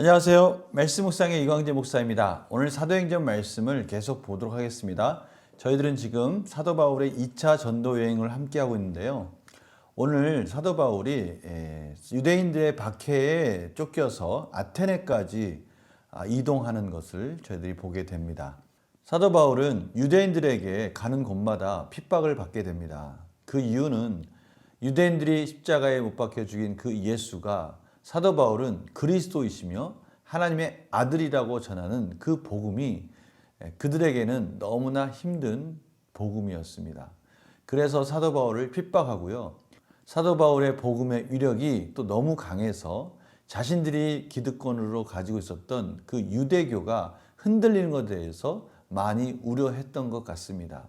안녕하세요. 말씀 묵상의 이광재 목사입니다. 오늘 사도행전 말씀을 계속 보도록 하겠습니다. 저희들은 지금 사도 바울의 2차 전도 여행을 함께 하고 있는데요. 오늘 사도 바울이 에, 유대인들의 박해에 쫓겨서 아테네까지 아, 이동하는 것을 저희들이 보게 됩니다. 사도 바울은 유대인들에게 가는 곳마다 핍박을 받게 됩니다. 그 이유는 유대인들이 십자가에 못 박혀 죽인 그 예수가 사도 바울은 그리스도이시며 하나님의 아들이라고 전하는 그 복음이 그들에게는 너무나 힘든 복음이었습니다. 그래서 사도 바울을 핍박하고요. 사도 바울의 복음의 위력이 또 너무 강해서 자신들이 기득권으로 가지고 있었던 그 유대교가 흔들리는 것에 대해서 많이 우려했던 것 같습니다.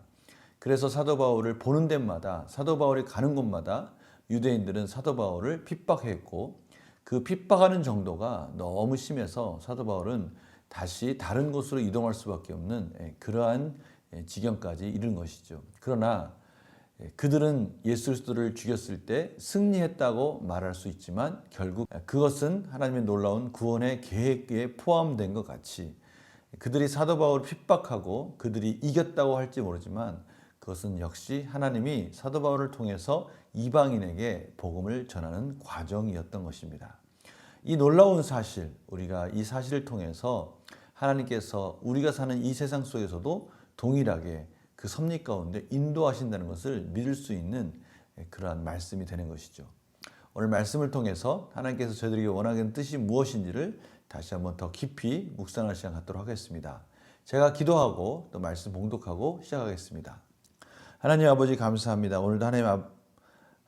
그래서 사도 바울을 보는 데마다 사도 바울이 가는 곳마다 유대인들은 사도 바울을 핍박했고 그 핍박하는 정도가 너무 심해서 사도 바울은 다시 다른 곳으로 이동할 수밖에 없는 예, 그러한 예, 지경까지 이른 것이죠. 그러나 예, 그들은 예수 그리스도를 죽였을 때 승리했다고 말할 수 있지만 결국 그것은 하나님의 놀라운 구원의 계획에 포함된 것 같이 그들이 사도 바울을 핍박하고 그들이 이겼다고 할지 모르지만 그것은 역시 하나님이 사도 바울을 통해서 이방인에게 복음을 전하는 과정이었던 것입니다. 이 놀라운 사실, 우리가 이 사실을 통해서 하나님께서 우리가 사는 이 세상 속에서도 동일하게 그 섭리 가운데 인도하신다는 것을 믿을 수 있는 그러한 말씀이 되는 것이죠. 오늘 말씀을 통해서 하나님께서 저희들에게 원하는 뜻이 무엇인지를 다시 한번 더 깊이 묵상할 시간 갖도록 하겠습니다. 제가 기도하고 또 말씀 봉독하고 시작하겠습니다. 하나님 아버지 감사합니다. 오늘도 하나님 앞,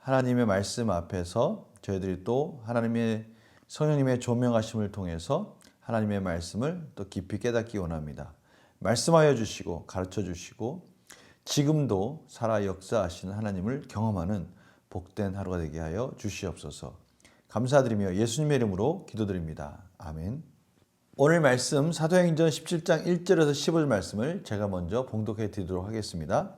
하나님의 말씀 앞에서 저희들이 또 하나님의 성령님의 조명하심을 통해서 하나님의 말씀을 또 깊이 깨닫기 원합니다. 말씀하여 주시고 가르쳐 주시고 지금도 살아 역사하시는 하나님을 경험하는 복된 하루가 되게 하여 주시옵소서. 감사드리며 예수님의 이름으로 기도드립니다. 아멘. 오늘 말씀 사도행전 17장 1절에서 15절 말씀을 제가 먼저 봉독해 드리도록 하겠습니다.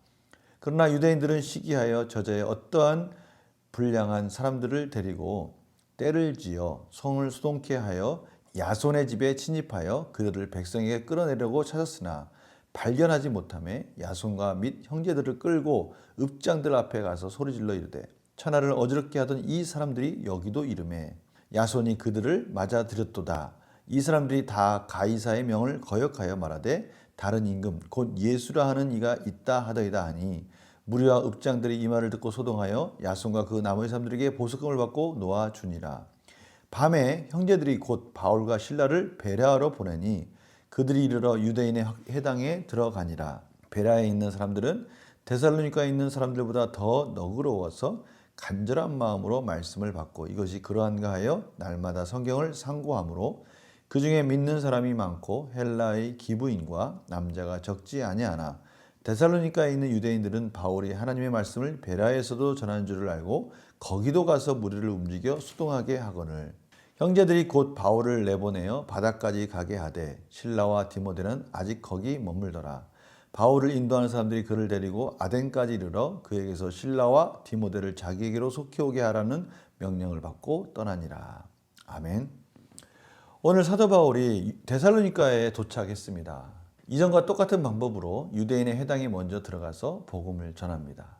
그러나 유대인들은 시기하여 저자의 어떠한 불량한 사람들을 데리고 때를 지어 성을 수동케 하여 야손의 집에 침입하여 그들을 백성에게 끌어내려고 찾았으나 발견하지 못함에 야손과 및 형제들을 끌고 읍장들 앞에 가서 소리질러 이르되 천하를 어지럽게 하던 이 사람들이 여기도 이름에 야손이 그들을 맞아들였도다. 이 사람들이 다 가이사의 명을 거역하여 말하되 다른 임금 곧 예수라 하는 이가 있다 하더이다 하니 무리와 읍장들이 이 말을 듣고 소동하여 야손과 그 나머지 사람들에게 보석금을 받고 놓아 주니라. 밤에 형제들이 곧 바울과 신라를 베라로 보내니 그들이 이르러 유대인의 해당에 들어가니라. 베라에 있는 사람들은 데살로니카에 있는 사람들보다 더 너그러워서 간절한 마음으로 말씀을 받고 이것이 그러한가 하여 날마다 성경을 상고함으로 그 중에 믿는 사람이 많고 헬라의 기부인과 남자가 적지 아니하나 데살로니카에 있는 유대인들은 바울이 하나님의 말씀을 베라에서도 전하는 줄을 알고 거기도 가서 무리를 움직여 수동하게 하거늘 형제들이 곧 바울을 내보내어 바다까지 가게 하되 신라와 디모데는 아직 거기 머물더라. 바울을 인도하는 사람들이 그를 데리고 아덴까지 이르러 그에게서 신라와 디모데를 자기에게로 속해 오게 하라는 명령을 받고 떠나니라. 아멘. 오늘 사도 바울이 데살로니카에 도착했습니다. 이전과 똑같은 방법으로 유대인의 회당에 먼저 들어가서 복음을 전합니다.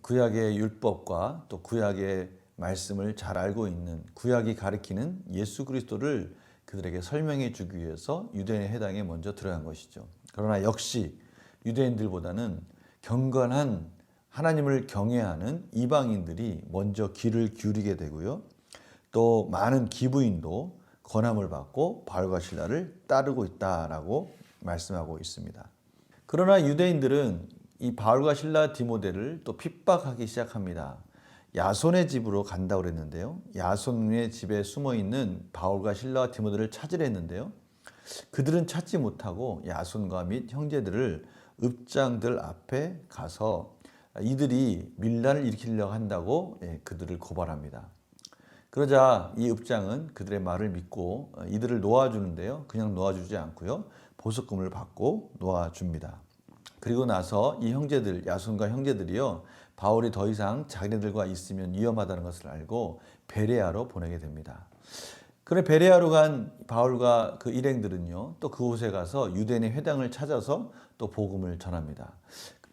구약의 율법과 또 구약의 말씀을 잘 알고 있는 구약이 가리키는 예수 그리스도를 그들에게 설명해 주기 위해서 유대인의 회당에 먼저 들어간 것이죠. 그러나 역시 유대인들보다는 경건한 하나님을 경외하는 이방인들이 먼저 귀를 기울이게 되고요. 또 많은 기부인도 권함을 받고 바울과 신라를 따르고 있다라고 말씀하고 있습니다. 그러나 유대인들은 이 바울과 신라 디모데를 또 핍박하기 시작합니다. 야손의 집으로 간다고 그랬는데요. 야손의 집에 숨어 있는 바울과 신라와 디모데를 찾으려 했는데요. 그들은 찾지 못하고 야손과 및 형제들을 읍장들 앞에 가서 이들이 밀란을 일으키려고 한다고 예, 그들을 고발합니다. 그러자 이 읍장은 그들의 말을 믿고 어, 이들을 놓아주는데요. 그냥 놓아주지 않고요. 보석금을 받고 놓아줍니다. 그리고 나서 이 형제들, 야손과 형제들이요. 바울이 더 이상 자기네들과 있으면 위험하다는 것을 알고 베레아로 보내게 됩니다. 그래 베레아로 간 바울과 그 일행들은요. 또 그곳에 가서 유대인의 회당을 찾아서 또 복음을 전합니다.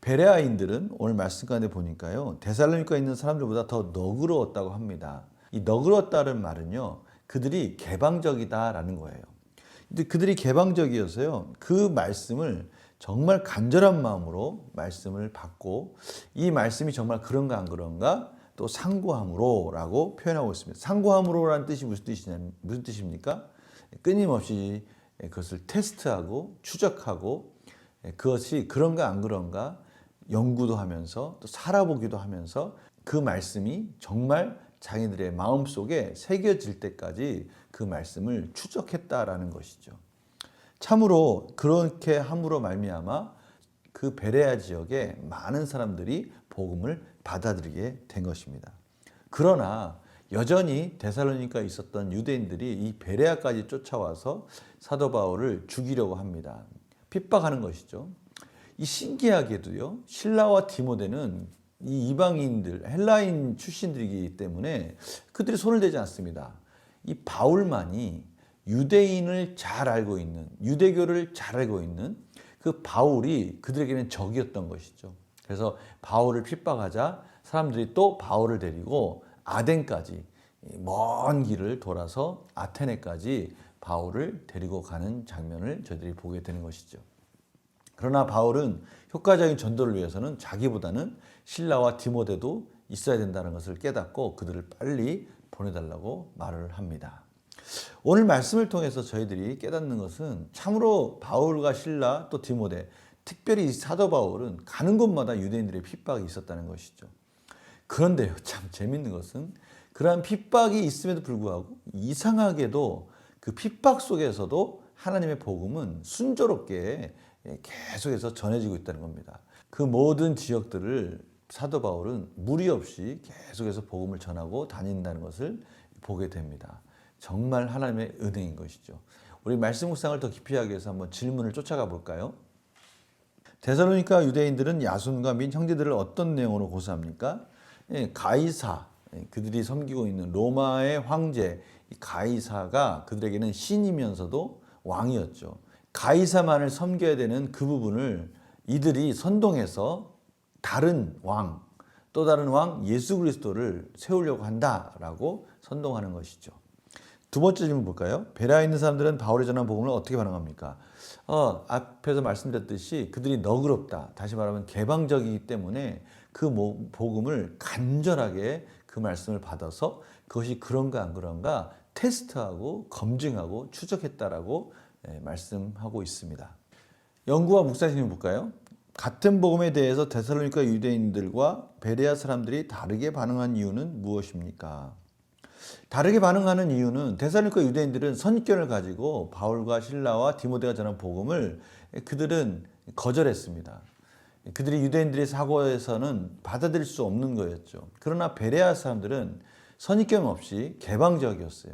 베레아인들은 오늘 말씀 가운데 보니까요. 데살로니가 있는 사람들보다 더 너그러웠다고 합니다. 이 너그러웠다는 말은요. 그들이 개방적이다라는 거예요. 근데 그들이 개방적이어서요. 그 말씀을 정말 간절한 마음으로 말씀을 받고 이 말씀이 정말 그런가 안 그런가 또 상고함으로라고 표현하고 있습니다. 상고함으로라는 뜻이 무슨 뜻이냐 무슨 뜻입니까? 끊임없이 그것을 테스트하고 추적하고 그것이 그런가 안 그런가 연구도 하면서 또 살아보기도 하면서 그 말씀이 정말 자기들의 마음 속에 새겨질 때까지 그 말씀을 추적했다라는 것이죠. 참으로 그렇게 함으로 말미암아 그 베레아 지역에 많은 사람들이 복음을 받아들이게 된 것입니다. 그러나 여전히 데살로니가 있었던 유대인들이 이 베레아까지 쫓아와서 사도 바울을 죽이려고 합니다. 핍박하는 것이죠. 이 신기하게도요. 신라와 디모데는 이 이방인들, 헬라인 출신들이기 때문에 그들이 손을 대지 않습니다. 이 바울만이 유대인을 잘 알고 있는, 유대교를 잘 알고 있는 그 바울이 그들에게는 적이었던 것이죠. 그래서 바울을 핍박하자 사람들이 또 바울을 데리고 아덴까지 먼 길을 돌아서 아테네까지 바울을 데리고 가는 장면을 저희들이 보게 되는 것이죠. 그러나 바울은 효과적인 전도를 위해서는 자기보다는 신라와 디모데도 있어야 된다는 것을 깨닫고 그들을 빨리 보내달라고 말을 합니다. 오늘 말씀을 통해서 저희들이 깨닫는 것은 참으로 바울과 신라 또 디모데 특별히 사도 바울은 가는 곳마다 유대인들의 핍박이 있었다는 것이죠. 그런데요, 참 재밌는 것은 그러한 핍박이 있음에도 불구하고 이상하게도 그 핍박 속에서도 하나님의 복음은 순조롭게 계속해서 전해지고 있다는 겁니다. 그 모든 지역들을 사도 바울은 무리 없이 계속해서 복음을 전하고 다닌다는 것을 보게 됩니다. 정말 하나님의 은혜인 것이죠. 우리 말씀 묵상을 더 깊이 하기 위해서 한번 질문을 쫓아가 볼까요? 데살로니가 유대인들은 야손과 민 형제들을 어떤 내용으로 고소합니까? 예, 가이사 예, 그들이 섬기고 있는 로마의 황제 가이사가 그들에게는 신이면서도 왕이었죠. 가이사만을 섬겨야 되는 그 부분을 이들이 선동해서 다른 왕, 또 다른 왕 예수 그리스도를 세우려고 한다라고 선동하는 것이죠. 두 번째 질문 볼까요? 베라에 있는 사람들은 바울의 전한 복음을 어떻게 반응합니까? 어, 앞에서 말씀드렸듯이 그들이 너그럽다. 다시 말하면 개방적이기 때문에 그 복음을 간절하게 그 말씀을 받아서 그것이 그런가 안 그런가 테스트하고 검증하고 추적했다라고 예, 말씀하고 있습니다. 연구와 묵상심을 볼까요? 같은 복음에 대해서 데살로니가 유대인들과 베레아 사람들이 다르게 반응한 이유는 무엇입니까? 다르게 반응하는 이유는 데살로니가 유대인들은 선입견을 가지고 바울과 신라와 디모데가 전한 복음을 그들은 거절했습니다. 그들이 유대인들의 사고에서는 받아들일 수 없는 거였죠. 그러나 베레아 사람들은 선입견 없이 개방적이었어요.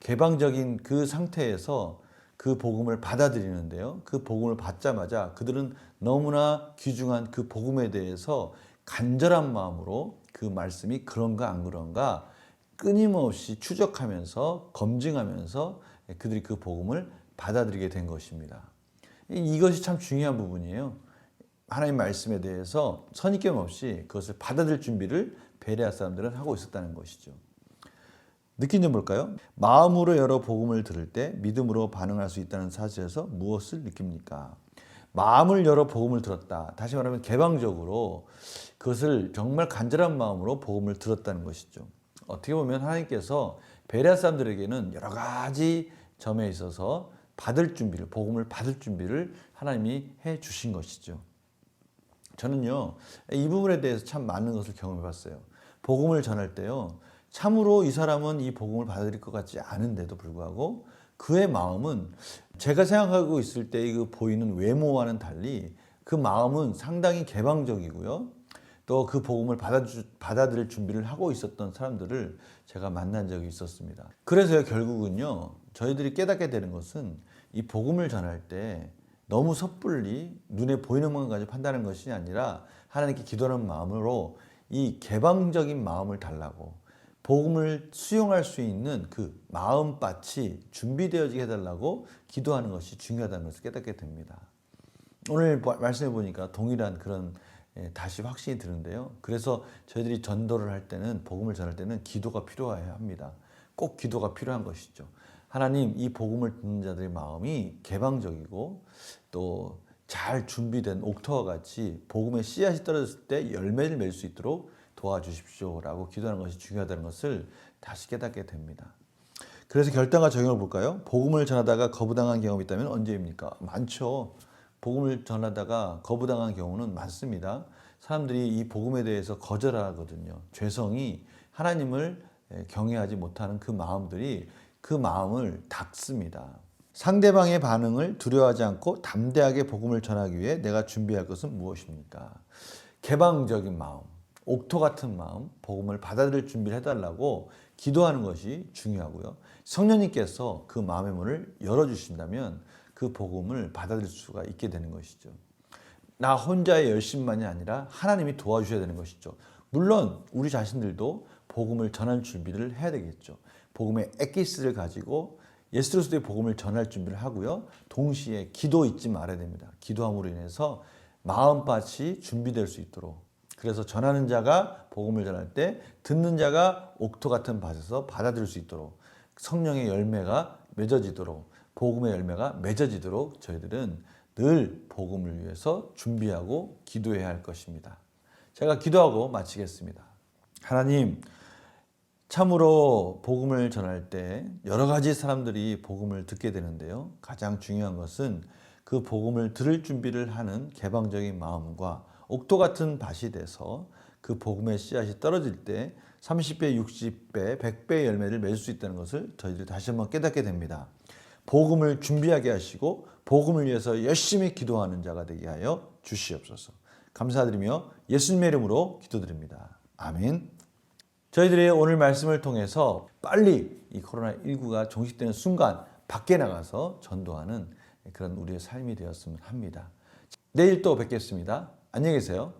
개방적인 그 상태에서 그 복음을 받아들이는데요. 그 복음을 받자마자 그들은 너무나 귀중한 그 복음에 대해서 간절한 마음으로 그 말씀이 그런가 안 그런가 끊임없이 추적하면서 검증하면서 그들이 그 복음을 받아들이게 된 것입니다. 이것이 참 중요한 부분이에요. 하나님 말씀에 대해서 선입견 없이 그것을 받아들일 준비를 베레아 사람들은 하고 있었다는 것이죠. 느낀 점 볼까요? 마음으로 열어 복음을 들을 때 믿음으로 반응할 수 있다는 사실에서 무엇을 느낍니까? 마음을 열어 복음을 들었다. 다시 말하면 개방적으로 그것을 정말 간절한 마음으로 복음을 들었다는 것이죠. 어떻게 보면 하나님께서 베레아 사람들에게는 여러 가지 점에 있어서 받을 준비를 복음을 받을 준비를 하나님이 해 주신 것이죠. 저는요 이 부분에 대해서 참 많은 것을 경험해 봤어요. 복음을 전할 때요. 참으로 이 사람은 이 복음을 받아들일 것 같지 않은데도 불구하고 그의 마음은 제가 생각하고 있을 때 그 보이는 외모와는 달리 그 마음은 상당히 개방적이고요. 또 그 복음을 받아주, 받아들일 준비를 하고 있었던 사람들을 제가 만난 적이 있었습니다. 그래서 결국은요, 저희들이 깨닫게 되는 것은 이 복음을 전할 때 너무 섣불리 눈에 보이는 것만 가지고 판단하는 것이 아니라 하나님께 기도하는 마음으로 이 개방적인 마음을 달라고 복음을 수용할 수 있는 그 마음밭이 준비되어지게 해달라고 기도하는 것이 중요하다는 것을 깨닫게 됩니다. 오늘 말씀해 보니까 동일한 그런 예, 다시 확신이 드는데요. 그래서 저희들이 전도를 할 때는 복음을 전할 때는 기도가 필요해야 합니다. 꼭 기도가 필요한 것이죠. 하나님 이 복음을 듣는 자들의 마음이 개방적이고 또 잘 준비된 옥토와 같이 복음의 씨앗이 떨어졌을 때 열매를 맺을 수 있도록 도와주십시오라고 기도하는 것이 중요하다는 것을 다시 깨닫게 됩니다. 그래서 결단과 적용을 볼까요? 복음을 전하다가 거부당한 경험이 있다면 언제입니까? 많죠. 복음을 전하다가 거부당한 경우는 많습니다. 사람들이 이 복음에 대해서 거절하거든요. 죄성이 하나님을 경외하지 못하는 그 마음들이 그 마음을 닫습니다. 상대방의 반응을 두려워하지 않고 담대하게 복음을 전하기 위해 내가 준비할 것은 무엇입니까? 개방적인 마음, 옥토 같은 마음, 복음을 받아들일 준비를 해달라고 기도하는 것이 중요하고요. 성령님께서 그 마음의 문을 열어주신다면 그 복음을 받아들일 수가 있게 되는 것이죠. 나 혼자의 열심만이 아니라 하나님이 도와주셔야 되는 것이죠. 물론 우리 자신들도 복음을 전할 준비를 해야 되겠죠. 복음의 에키스를 가지고 예수 그리스도의 복음을 전할 준비를 하고요. 동시에 기도 잊지 말아야 됩니다. 기도함으로 인해서 마음밭이 준비될 수 있도록 그래서 전하는 자가 복음을 전할 때 듣는 자가 옥토 같은 밭에서 받아들일 수 있도록 성령의 열매가 맺어지도록 복음의 열매가 맺어지도록 저희들은 늘 복음을 위해서 준비하고 기도해야 할 것입니다. 제가 기도하고 마치겠습니다. 하나님, 참으로 복음을 전할 때 여러 가지 사람들이 복음을 듣게 되는데요. 가장 중요한 것은 그 복음을 들을 준비를 하는 개방적인 마음과 옥토 같은 밭이 돼서 그 복음의 씨앗이 떨어질 때 30배, 60배, 100배의 열매를 맺을 수 있다는 것을 저희들이 다시 한번 깨닫게 됩니다. 복음을 준비하게 하시고 복음을 위해서 열심히 기도하는 자가 되게 하여 주시옵소서. 감사드리며 예수님의 이름으로 기도드립니다. 아멘. 저희들이 오늘 말씀을 통해서 빨리 이 코로나19가 종식되는 순간 밖에 나가서 전도하는 그런 우리의 삶이 되었으면 합니다. 내일 또 뵙겠습니다. 안녕히 계세요.